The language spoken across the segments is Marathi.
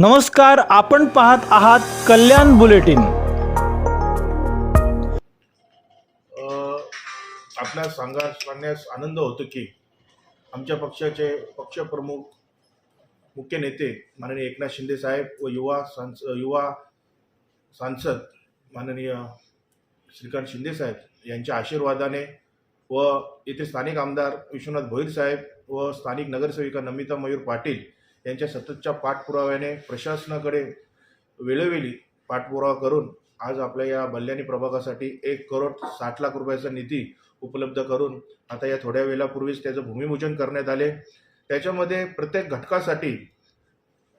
नमस्कार आपण पाहत आहात कल्याण बुलेटिन. आपल्या सांगा सांगण्यास आनंद होतो की आमच्या पक्षाचे पक्षप्रमुख मुख्य नेते माननीय एकनाथ शिंदे साहेब व युवा सांस युवा सांसद माननीय श्रीकांत शिंदे साहेब यांच्या आशीर्वादाने व येथे स्थानिक आमदार विश्वनाथ भोईर साहेब व स्थानिक नगरसेविका नमिता मयूर पाटील यांच्या सततच्या पाठपुराव्याने प्रशासनाकडे वेळोवेळी पाठपुरावा करून आज आपल्या या बल्याणी प्रभागासाठी एक करोड साठ लाख रुपयाचा निधी उपलब्ध करून आता या थोड्या वेळापूर्वीच त्याचं भूमिपूजन करण्यात आले. त्याच्यामध्ये प्रत्येक घटकासाठी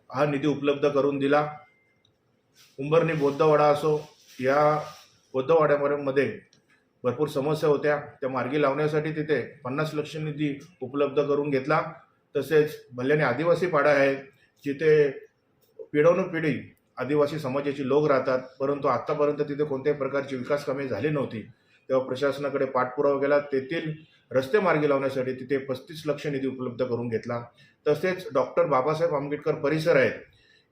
हा निधी उपलब्ध करून दिला. उंबरणी बौद्धवाडा असो या बौद्धवाड्यामध्ये भरपूर समस्या होत्या. त्या मार्गी लावण्यासाठी तिथे पन्नास लक्ष निधी उपलब्ध करून घेतला. तसेच भल्याने आदिवासी पाडा आहे जिथे पिढवणुपिढी आदिवासी समाजाची लोक राहतात परंतु आत्तापर्यंत तिथे कोणत्याही प्रकारची विकास कामे झाली नव्हती. तेव्हा प्रशासनाकडे पाठपुरावा केला तेथील रस्ते मार्गी लावण्यासाठी तिथे पस्तीस लक्ष निधी उपलब्ध करून घेतला. तसेच डॉक्टर बाबासाहेब आंबेडकर परिसर आहेत.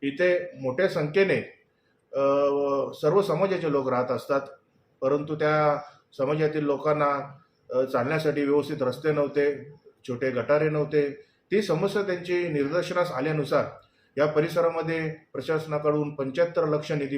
इथे मोठ्या संख्येने सर्व समाजाचे लोक राहत असतात. परंतु त्या समाजातील लोकांना चालण्यासाठी व्यवस्थित रस्ते नव्हते छोटे गटारे नव्हते. ती समस्या त्यांची निदर्शनास आल्यानुसार या परिसरामध्ये प्रशासनाकडून पंच्याहत्तर लक्ष निधी